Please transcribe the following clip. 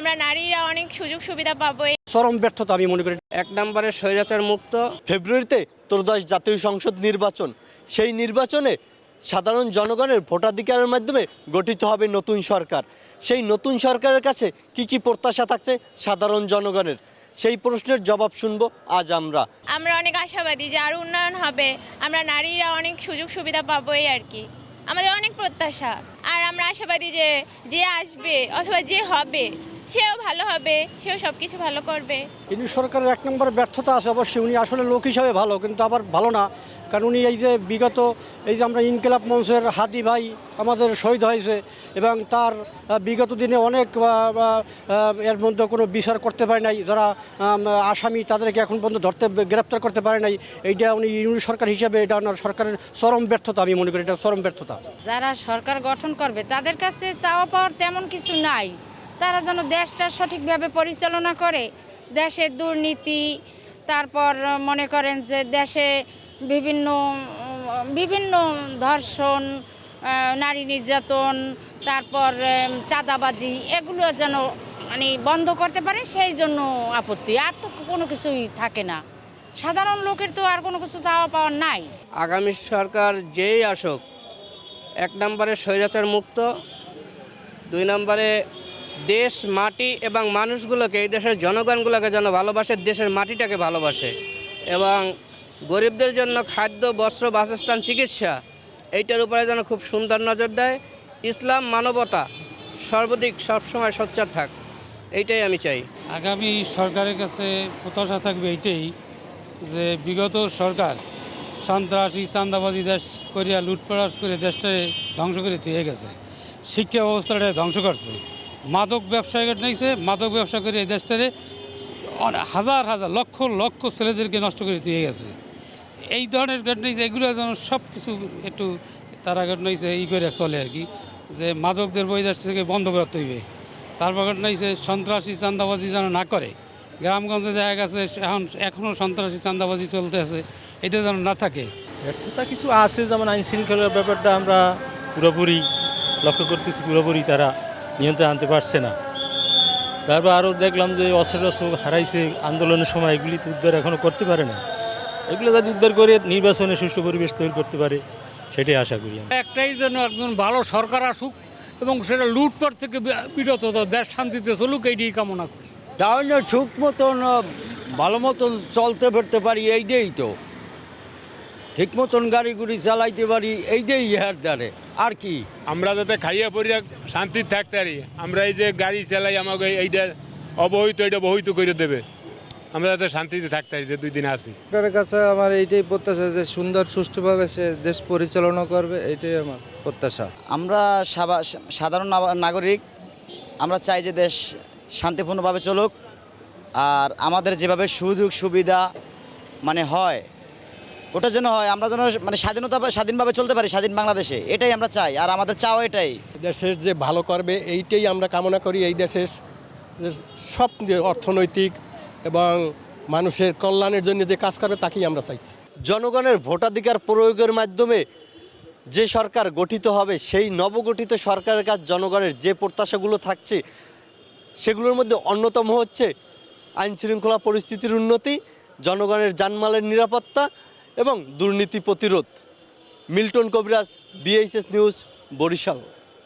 আমরা নারীরা অনেক সুযোগ সুবিধা পাবো। চরম ব্যর্থতা আমি মনে করি। এক নম্বরে স্বৈরাচার মুক্ত। ফেব্রুয়ারিতে ত্রয়োদশ জাতীয় সংসদ নির্বাচন। সেই নির্বাচনে সাধারণ জনগণের ভোটাধিকারের মাধ্যমে গঠিত হবে নতুন সরকার। সেই নতুন সরকারের কাছে কি কি প্রত্যাশা থাকছে সাধারণ জনগণের? সেই প্রশ্নের জবাব শুনব আজ আমরা। আমরা অনেক আশাবাদী যে আরও উন্নয়ন হবে। আমরা নারীরা অনেক সুযোগ সুবিধা পাবো এই আর কি। আমাদের অনেক প্রত্যাশা। আর আমরা আশাবাদী যে যে আসবে অথবা যে হবে সেও ভালো হবে সেও সব কিছু ভালো করবে। ইনি সরকারের এক নম্বর ব্যর্থতা আছে অবশ্যই উনি আসলে লোক হিসাবে ভালো কিন্তু আবার ভালো না। কারণ উনি এই যে বিগত এই যে আমরা ইনকিলাব মঞ্চের হাদি ভাই আমাদের শহীদ হয়েছে এবং তার বিগত দিনে অনেক এর মধ্যে কোনো বিচার করতে পারে নাই যারা আসামি তাদেরকে এখন পর্যন্ত ধরতে গ্রেপ্তার করতে পারে নাই এইটা উনি ইউনি সরকার হিসাবে এটা ওনার সরকারের চরম ব্যর্থতা আমি মনে করি এটা চরম ব্যর্থতা। যারা সরকার গঠন করবে তাদের কাছে চাওয়া পাওয়ার তেমন কিছু নাই। তারা যেন দেশটা সঠিকভাবে পরিচালনা করে। দেশের দুর্নীতি, তারপর মনে করেন যে দেশে বিভিন্ন বিভিন্ন ধর্ষণ নারী নির্যাতন, তারপর চাঁদাবাজি, এগুলো যেন মানে বন্ধ করতে পারে, সেই জন্য আপত্তি। আর তো কোনো কিছুই থাকে না। সাধারণ লোকের তো আর কোনো কিছু চাওয়া পাওয়ার নাই। আগামী সরকার যেই আসুক, এক নম্বরে স্বৈরাচার মুক্ত, দুই নম্বরে দেশ, মাটি এবং মানুষগুলোকে, এই দেশের জনগণগুলোকে যেন ভালোবাসে, দেশের মাটিটাকে ভালোবাসে। এবং গরিবদের জন্য খাদ্য, বস্ত্র, বাসস্থান, চিকিৎসা, এইটার উপরে যেন খুব সুন্দর নজর দেয়। ইসলাম মানবতা সর্বাধিক সবসময় সোচ্চার থাক, এইটাই আমি চাই। আগামী সরকারের কাছে প্রত্যাশা থাকবে এইটাই যে বিগত সরকার সন্ত্রাসী চান্দাবাজি দেশ করিয়া লুটপাট করে দেশটাকে ধ্বংস করে দিয়ে গেছে। শিক্ষা ব্যবস্থাটা ধ্বংস করছে। মাদক ব্যবসায় নিয়েছে, মাদক ব্যবসা করে এই দেশটারে হাজার হাজার, লক্ষ লক্ষ ছেলেদেরকে নষ্ট করে দিয়ে গেছে। এই ধরনের ঘটনা এগুলো যেন সব কিছু একটু তারা ঘটনা ই করে চলে আর কি, যে মাদকদের বই দেশ থেকে বন্ধ করতে হইবে। তারপর ঘটনা হয়েছে সন্ত্রাসী চান্দাবাজি যেন না করে। গ্রামগঞ্জে দেখা গেছে, এখন এখনও সন্ত্রাসী চান্দাবাজি চলতে আছে, এটা যেন না থাকে। ব্যর্থতা কিছু আছে, যেমন আইন শৃঙ্খলার ব্যাপারটা আমরা পুরোপুরি লক্ষ্য করতেছি, পুরোপুরি তারা নিয়ন্ত্রণে আনতে পারছে না। তারপর আরও দেখলাম যে অস্ত্র হারাইছে আন্দোলনের সময় এগুলি তো উদ্ধার এখনও করতে পারে না। এগুলো যদি উদ্ধার করে নির্বাচনে সুষ্ঠু পরিবেশ তৈরি করতে পারে সেটাই আশা করি একটাই যেন একজন ভালো সরকার আসুক এবং সেটা লুটপাট থেকে বিরত দেশ শান্তিতে চলুক এইটাই কামনা করি। তাহলে সুখ মতন ভালো মতন চলতে ফিরতে পারি এইটাই তো। ঠিক মতন গাড়ি গুড়ি চালাইতে পারি এইটাই ইহার দ্বারে। আর কি? আমরা যাতে খাইয়া পড়িয়া শান্তি থাকতে পারি আমরা এই যে গাড়ি চালাই আমাকে এইটা অবহিত এটা বহিত করে দেবে। আমরা যাতে শান্তিতে থাকতে পারি যে দুই দিন আছি। সরকারের কাছে আমার এইটাই প্রত্যাশা যে সুন্দর সুষ্ঠুভাবে সে দেশ পরিচালনা করবে এইটাই আমার প্রত্যাশা। আমরা সাধারণ নাগরিক আমরা চাই যে দেশ শান্তিপূর্ণভাবে চলুক আর আমাদের যেভাবে সুযোগ সুবিধা মানে হয় ওটা যেন হয় আমরা যেন মানে স্বাধীনতা স্বাধীনভাবে চলতে পারি স্বাধীন বাংলাদেশে। এটাই আমরা চাই আর আমাদের চাওয়া এটাই। দেশের যে ভালো করবে এইটাই আমরা কামনা করি এই দেশের সব অর্থনৈতিক এবং মানুষের কল্যাণের জন্য যে কাজ করবে তাকেই আমরা চাইছি জনগণের ভোটাধিকার প্রয়োগের মাধ্যমে যে সরকার গঠিত হবে সেই নবগঠিত সরকারের কাছ জনগণের যে প্রত্যাশাগুলো থাকছে সেগুলোর মধ্যে অন্যতম হচ্ছে আইন শৃঙ্খলা পরিস্থিতির উন্নতি জনগণের জানমালের নিরাপত্তা এবং দুর্নীতি প্রতিরোধ। মিল্টন কবিরাজ বিএইচএস নিউজ বরিশাল।